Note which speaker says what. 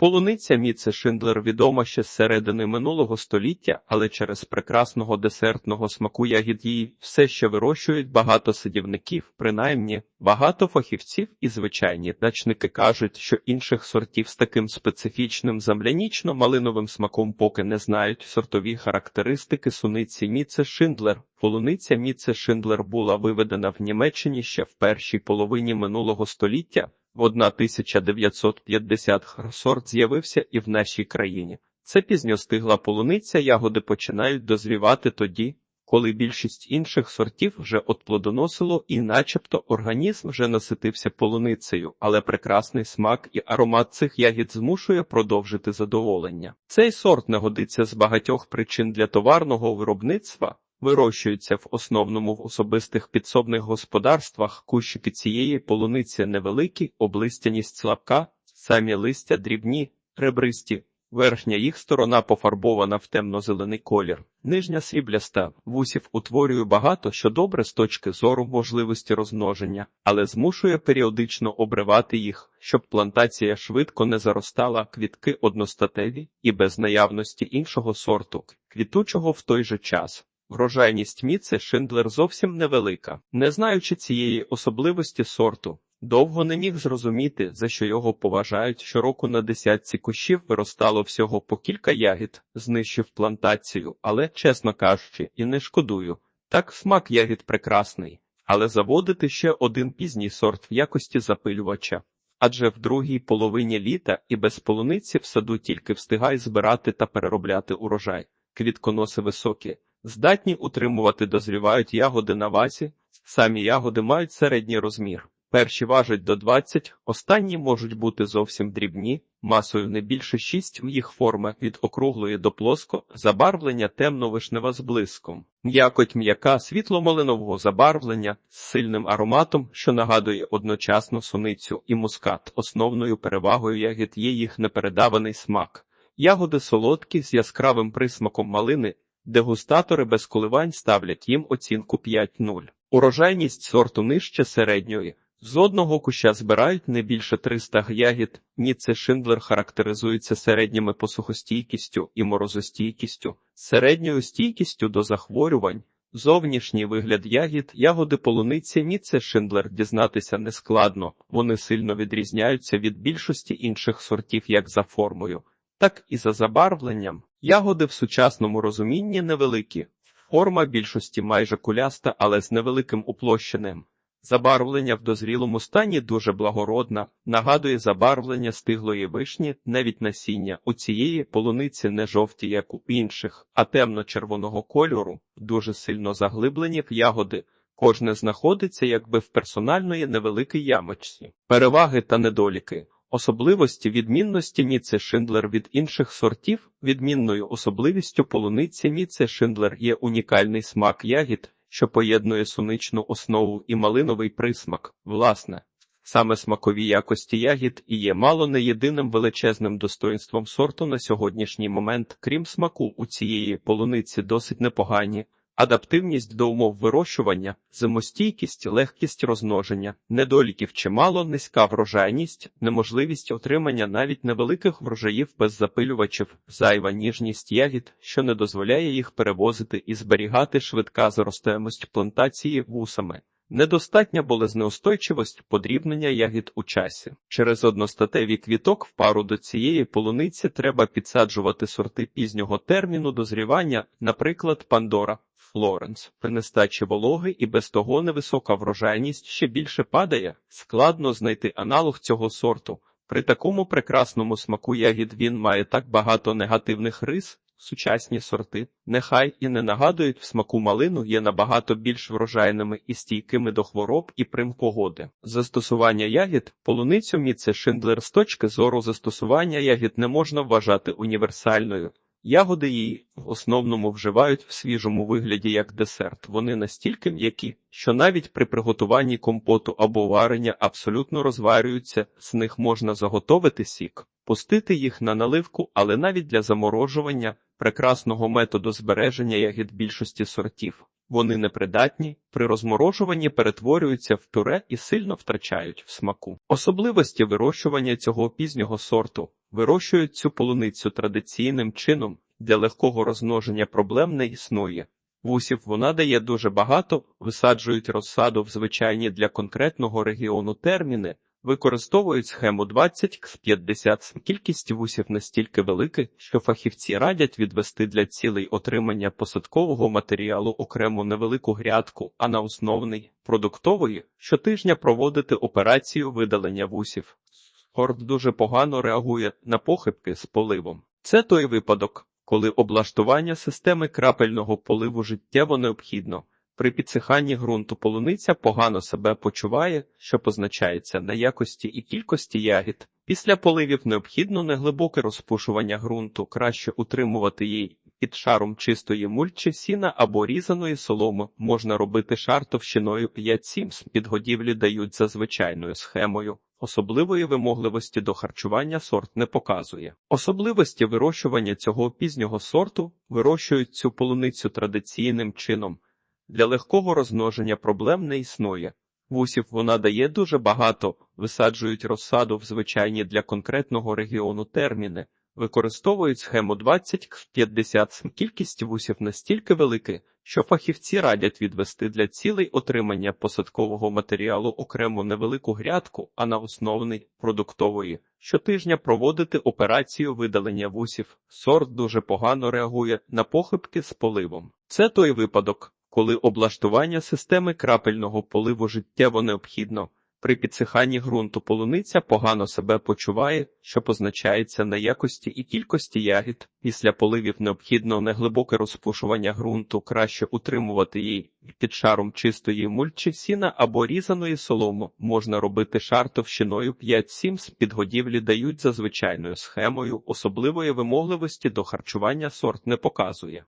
Speaker 1: Полуниця Міце Шиндлер відома ще з середини минулого століття, але через прекрасного десертного смаку ягід її все ще вирощують багато садівників, принаймні багато фахівців і звичайні дачники кажуть, що інших сортів з таким специфічним землянічно-малиновим смаком поки не знають сортові характеристики суниці Міце Шиндлер. Полуниця Міце Шиндлер була виведена в Німеччині ще в першій половині минулого століття. В 1950 сорт з'явився і в нашій країні. Це пізньостигла полуниця, ягоди починають дозрівати тоді, коли більшість інших сортів вже отплодоносило і начебто організм вже наситився полуницею, але прекрасний смак і аромат цих ягід змушує продовжити задоволення. Цей сорт не годиться з багатьох причин для товарного виробництва. Вирощуються в основному в особистих підсобних господарствах. Кущики цієї полуниці невеликі, облистяність слабка, самі листя дрібні, ребристі. Верхня їх сторона пофарбована в темно-зелений колір. Нижня срібляста вусів утворює багато, що добре з точки зору можливості розмноження, але змушує періодично обривати їх, щоб плантація швидко не заростала квітки одностатеві і без наявності іншого сорту, квітучого в той же час. Врожайність міци Шиндлер зовсім невелика. Не знаючи цієї особливості сорту, довго не міг зрозуміти, за що його поважають. Щороку на десятці кущів виростало всього по кілька ягід, знищив плантацію, але, чесно кажучи, і не шкодую. Так смак ягід прекрасний, але заводити ще один пізній сорт в якості запилювача. Адже в другій половині літа і без полуниці в саду тільки встигай збирати та переробляти урожай. Квітконоси високі. Здатні утримувати дозрівають ягоди на вазі, самі ягоди мають середній розмір. Перші важать до 20, останні можуть бути зовсім дрібні, масою не більше 6, їх форма від округлої до плоско, забарвлення темно-вишнева з блиском. М'якоть м'яка світло-малинового забарвлення з сильним ароматом, що нагадує одночасно суницю і мускат. Основною перевагою ягід є їх непередаваний смак. Ягоди солодкі з яскравим присмаком малини. Дегустатори без коливань ставлять їм оцінку 5-0. Урожайність сорту нижче середньої. З одного куща збирають не більше 300 ягід. Ніце Шиндлер характеризується середніми посухостійкістю і морозостійкістю, середньою стійкістю до захворювань. Зовнішній вигляд ягід, ягоди полуниці Ніце Шиндлер дізнатися нескладно. Вони сильно відрізняються від більшості інших сортів як за формою, так і за забарвленням. Ягоди в сучасному розумінні невеликі, форма більшості майже куляста, але з невеликим уплощеним. Забарвлення в дозрілому стані дуже благородна, нагадує забарвлення стиглої вишні, навіть насіння. У цієї полуниці не жовті, як у інших, а темно-червоного кольору, дуже сильно заглиблені в ягоди. Кожне знаходиться якби в персональної невеликій ямочці. Переваги та недоліки. Особливості відмінності Міце Шиндлер від інших сортів, відмінною особливістю полуниці Міце Шиндлер є унікальний смак ягід, що поєднує суничну основу і малиновий присмак. Власне, саме смакові якості ягід і є мало не єдиним величезним достоинством сорту на сьогоднішній момент, крім смаку, у цієї полуниці досить непогані. Адаптивність до умов вирощування, зимостійкість, легкість розмноження, недоліків чимало, низька врожайність, неможливість отримання навіть невеликих врожаїв без запилювачів, зайва ніжність ягід, що не дозволяє їх перевозити і зберігати швидка зростаємость плантації вусами. Недостатня болезнеустойчивость подрібнення ягід у часі. Через одностатеві квіток в пару до цієї полуниці треба підсаджувати сорти пізнього терміну дозрівання, наприклад, Пандора. Флоренс, при нестачі вологи і без того невисока врожайність ще більше падає, складно знайти аналог цього сорту. При такому прекрасному смаку ягід він має так багато негативних рис. Сучасні сорти, нехай і не нагадують в смаку малину, є набагато більш врожайними і стійкими до хвороб і прим погоди. Застосування ягід, полуницю Міце Шиндлер з точки зору застосування ягід не можна вважати універсальною. Ягоди її в основному вживають в свіжому вигляді як десерт. Вони настільки м'які, що навіть при приготуванні компоту або варення абсолютно розварюються, з них можна заготовити сік, пустити їх на наливку, але навіть для заморожування прекрасного методу збереження ягід більшості сортів. Вони непридатні, при розморожуванні перетворюються в пюре і сильно втрачають в смаку. Особливості вирощування цього пізнього сорту Вирощують цю полуницю традиційним чином, для легкого розмноження проблем не існує. Вусів вона дає дуже багато, висаджують розсаду в звичайні для конкретного регіону терміни, використовують схему 20 к 50. Кількість вусів настільки велика, що фахівці радять відвести для цілей отримання посадкового матеріалу окрему невелику грядку, а на основний продуктової щотижня проводити операцію видалення вусів. Хорд дуже погано реагує на похибки з поливом. Це той випадок, коли облаштування системи крапельного поливу життєво необхідно. При підсиханні ґрунту полуниця погано себе почуває, що позначається на якості і кількості ягід. Після поливів необхідно неглибоке розпушування ґрунту, краще утримувати її під шаром чистої мульчі сіна або різаної соломи. Можна робити шар товщиною 5-7 підгодівлі дають за звичайною схемою. Особливої вимогливості до харчування сорт не показує. Особливості вирощування цього пізнього сорту вирощують цю полуницю традиційним чином. Для легкого розмноження проблем не існує. Вусів вона дає дуже багато, висаджують розсаду в звичайні для конкретного регіону терміни, використовують схему 20 к 50. Кількість вусів настільки велика, що фахівці радять відвести для цілей отримання посадкового матеріалу окрему невелику грядку, а на основний продуктової щотижня проводити операцію видалення вусів. Сорт дуже погано реагує на похибки з поливом. Це той випадок, коли облаштування системи крапельного поливу життєво необхідно. При підсиханні ґрунту полуниця погано себе почуває, що позначається на якості і кількості ягід. Після поливів необхідно неглибоке розпушування ґрунту, краще утримувати її під шаром чистої мульчі сіна або різаної соломи. Можна робити шар товщиною 5-7 з підгодівлі дають за звичайною схемою. Особливої вимогливості до харчування сорт не показує.